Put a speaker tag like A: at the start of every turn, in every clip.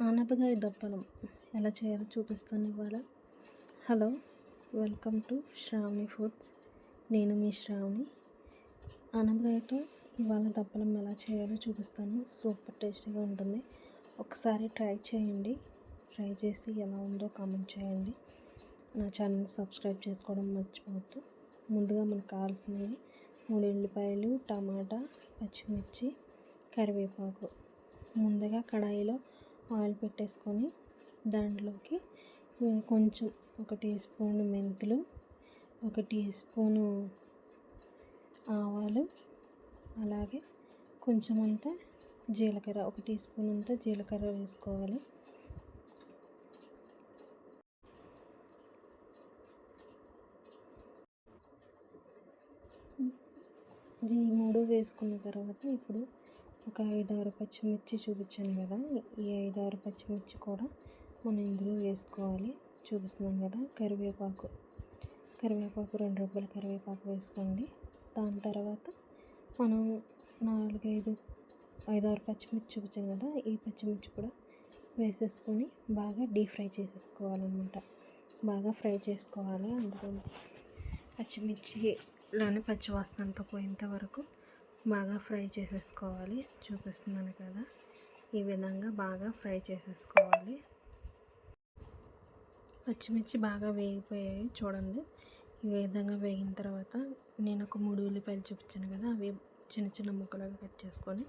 A: ఆనపకాయ దప్పలం ఎలా చేయాలో చూపిస్తాను ఇవాళ. Hello welcome to Shravani foods. నేను మీ శ్రావణి. ఆనపకాయతో ఇవాళ దప్పలం ఎలా చేయాలో చూపిస్తాను. సూపర్ టేస్టీగా ఉంటుంది. ఒకసారి ట్రై చేయండి. ట్రై చేసి ఎలా ఉందో కామెంట్ చేయండి. నా ఛానల్ సబ్స్క్రైబ్ చేసుకోవడం మర్చిపోవద్దు. ముందుగా మనకు కావాల్సినవి మూడు ఉల్లిపాయలు టమాటా పచ్చిమిర్చి కరివేపాకు. ముందుగా కడాయిలో ఆయిల్ పెట్టేసుకొని దాంట్లోకి కొంచెం ఒక టీ స్పూన్ మెంతులు ఒక టీ స్పూను ఆవాలు అలాగే కొంచెం అంతా జీలకర్ర ఒక టీ స్పూన్ అంతా జీలకర్ర వేసుకోవాలి. ఈ మూడు వేసుకున్న తర్వాత ఇప్పుడు ఒక ఐదారు పచ్చిమిర్చి చూపించాను కదా. ఈ ఐదారు పచ్చిమిర్చి కూడా మనం ఇందులో వేసుకోవాలి. చూపిస్తున్నాం కదా కరివేపాకు. కరివేపాకు రెండు రూపాయల కరివేపాకు వేసుకోండి. దాని తర్వాత మనం నాలుగైదు ఐదారు పచ్చిమిర్చి చూపించాను కదా. ఈ పచ్చిమిర్చి కూడా వేసేసుకొని బాగా డీప్ ఫ్రై చేసేసుకోవాలన్నమాట. బాగా ఫ్రై చేసుకోవాలి. అందుకని పచ్చిమిర్చిలోని పచ్చివాసన అంతా పోయేంత వరకు బాగా ఫ్రై చేసేసుకోవాలి. చూపిస్తున్నాను కదా. ఈ విధంగా బాగా ఫ్రై చేసేసుకోవాలి. పచ్చిమిర్చి బాగా వేగిపోయాయి చూడండి. ఈ విధంగా వేగిన తర్వాత నేను ఒక మూడు ఉల్లిపాయలు చూపించాను కదా. అవి చిన్న చిన్న ముక్కలుగా కట్ చేసుకొని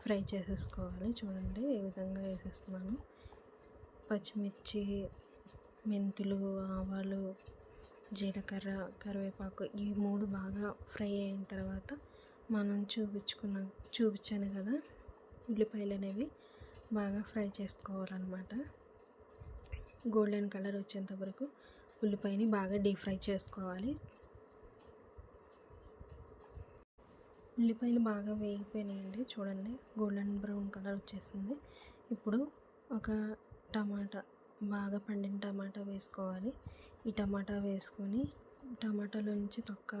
A: ఫ్రై చేసేసుకోవాలి. చూడండి ఈ విధంగా వేసేస్తున్నాను. పచ్చిమిర్చి మెంతులు ఆవాలు జీలకర్ర కరివేపాకు ఈ మూడు బాగా ఫ్రై అయిన తర్వాత మనం చూపించుకున్న చూపించాను కదా ఉల్లిపాయలు అనేవి బాగా ఫ్రై చేసుకోవాలన్నమాట. గోల్డెన్ కలర్ వచ్చేంత వరకు ఉల్లిపాయని బాగా డీప్ ఫ్రై చేసుకోవాలి. ఉల్లిపాయలు బాగా వేగిపోయినాయండి చూడండి. గోల్డెన్ బ్రౌన్ కలర్ వచ్చేసింది. ఇప్పుడు ఒక టమాటా బాగా పండిన టమాటా వేసుకోవాలి. ఈ టమాటా వేసుకొని టమాటాలోంచి తొక్క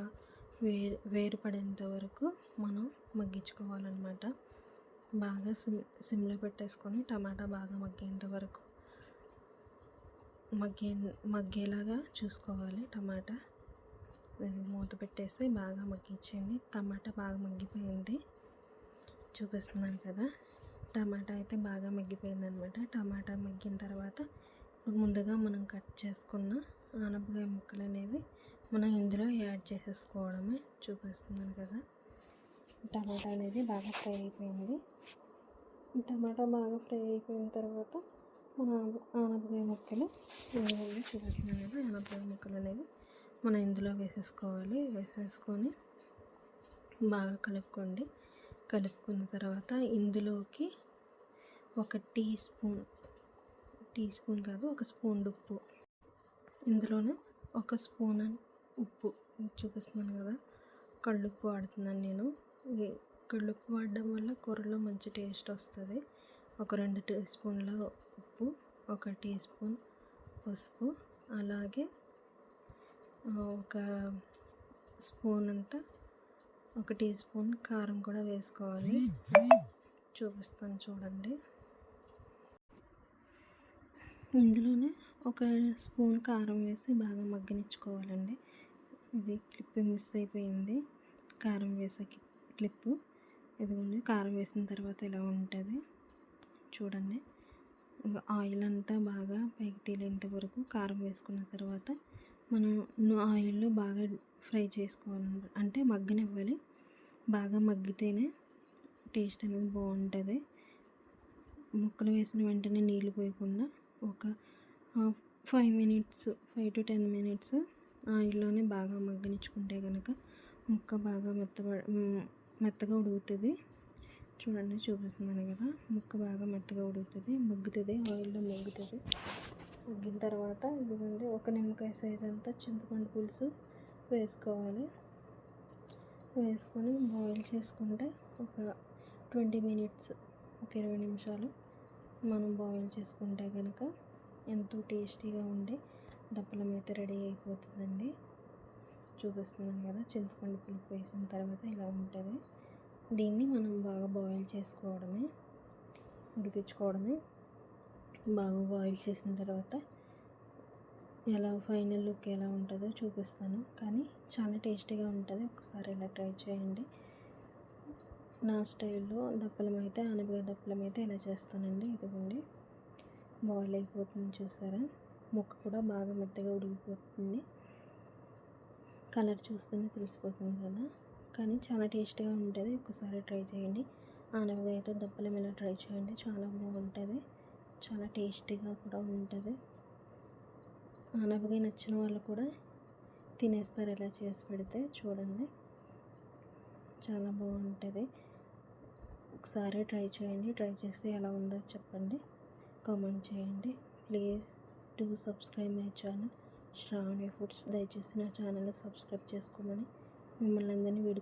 A: వేరు వేరుపడేంత వరకు మనం మగ్గించుకోవాలన్నమాట. బాగా సిమ్ సిమ్లో పెట్టేసుకొని టమాటా బాగా మగ్గేంత వరకు. మగ్గే మగ్గేలాగా చూసుకోవాలి టమాటా. మూత పెట్టేసి బాగా మగ్గించండి టమాటా బాగా మగ్గిపోయింది. చూపిస్తున్నాను కదా. టమాటా అయితే బాగా మగ్గిపోయింది అనమాట టమాటా మగ్గిన తర్వాత ముందుగా మనం కట్ చేసుకున్న ఆనపకాయ ముక్కలు అనేవి మనం ఇందులో యాడ్ చేసేసుకోవడమే చూపిస్తున్నాను కదా. టమాటా అనేది బాగా ఫ్రై అయిపోయింది. టమాటా బాగా ఫ్రై అయిపోయిన తర్వాత మన ఆనపకాయ ముక్కలు ఇందులో చూపిస్తున్నాను కదా ఆనపకాయ ముక్కలు అనేవి మనం ఇందులో వేసేసుకోవాలి. వేసేసుకొని బాగా కలుపుకోండి. కలుపుకున్న తర్వాత ఇందులోకి ఒక టీ స్పూన్ టీ స్పూన్ కాదు ఒక స్పూన్ ఉప్పు. ఇందులోనే ఒక స్పూన్ ఉప్పు చూపిస్తున్నాను కదా కళ్ళుప్పు వాడుతున్నాను నేను. కళ్ళుప్పు వాడడం వల్ల కూరలో మంచి టేస్ట్ వస్తుంది. ఒక రెండు టీ స్పూన్ల ఉప్పు ఒక టీ స్పూన్ పసుపు అలాగే ఒక స్పూన్ అంతా ఒక టీ స్పూన్ కారం కూడా వేసుకోవాలి. చూపిస్తాను చూడండి. ఇందులోనే ఒక స్పూన్ కారం వేసి బాగా మగ్గనిచ్చుకోవాలండి. ఇది క్లిప్ మిస్ అయిపోయింది. కారం వేసే క్లిప్. ఇదిగోండి కారం వేసిన తర్వాత ఇలా ఉంటుంది చూడండి. ఆయిల్ అంతా బాగా పైకి తేలేంత వరకు కారం వేసుకున్న తర్వాత మనం ఆయిల్లో బాగా ఫ్రై చేసుకోవాలి అంటే మగ్గనివ్వాలి. బాగా మగ్గితేనే టేస్ట్ అనేది బాగుంటుంది. ముక్కలు వేసిన వెంటనే నీళ్ళు పోయకుండా ఒక five minutes five to ten minutes ఆయిల్లోనే బాగా మగ్గనిచ్చుకుంటే కనుక ముక్క బాగా మెత్తబ మెత్తగా ఉడుకుతుంది. చూడండి చూపిస్తున్నాను కదా. ముక్క బాగా మెత్తగా ఉడుకుతుంది. మగ్గుతుంది. ఆయిల్లో మగ్గుతుంది. మగ్గిన తర్వాత ఇదిగోండి ఒక నిమ్మకాయ సైజ్ అంతా చింతపండు పులుసు వేసుకోవాలి. వేసుకొని బాయిల్ చేసుకుంటే ఒక ట్వంటీ మినిట్స్ ఒక ఇరవై నిమిషాలు మనం బాయిల్ చేసుకుంటే కనుక ఎంతో టేస్టీగా ఉండే దప్పలం అయితే రెడీ అయిపోతుందండి. చూపిస్తున్నాను కదా చింతపండు పులుపు వేసిన తర్వాత ఇలా ఉంటుంది. దీన్ని మనం బాగా బాయిల్ చేసుకోవడమే ఉడికించుకోవడమే. బాగా బాయిల్ చేసిన తర్వాత ఎలా ఫైనల్ లుక్ ఎలా ఉంటుందో చూపిస్తాను. కానీ చాలా టేస్టీగా ఉంటుంది. ఒకసారి ఇలా ట్రై చేయండి. నా స్టైల్లో దప్పలం అయితే అనపకాయ దప్పలం అయితే ఇలా చేస్తానండి. ఇదిగోండి. బాయిల్ అయిపోతుంది చూసారా? ముక్క కూడా బాగా మెత్తగా ఉడికిపోతుంది. కలర్ చూస్తేనే తెలిసిపోతుంది కదా. కానీ చాలా టేస్టీగా ఉంటుంది. ఒకసారి ట్రై చేయండి. ఆనపకాయతో దప్పలం ఇలా ట్రై చేయండి చాలా బాగుంటుంది. చాలా టేస్టీగా కూడా ఉంటుంది. ఆనపకాయ నచ్చిన వాళ్ళు కూడా తినేస్తారు ఇలా చేసి పెడితే. చూడండి. చాలా బాగుంటుంది. ఒకసారి ట్రై చేయండి. ట్రై చేస్తే ఎలా ఉందో చెప్పండి. కామెంట్ చేయండి. Please. To subscribe my channel. Shravani foods. దయచేసి నా ఛానల్ని సబ్స్క్రైబ్ చేసుకోమని మిమ్మల్ని అందరినీ వీడి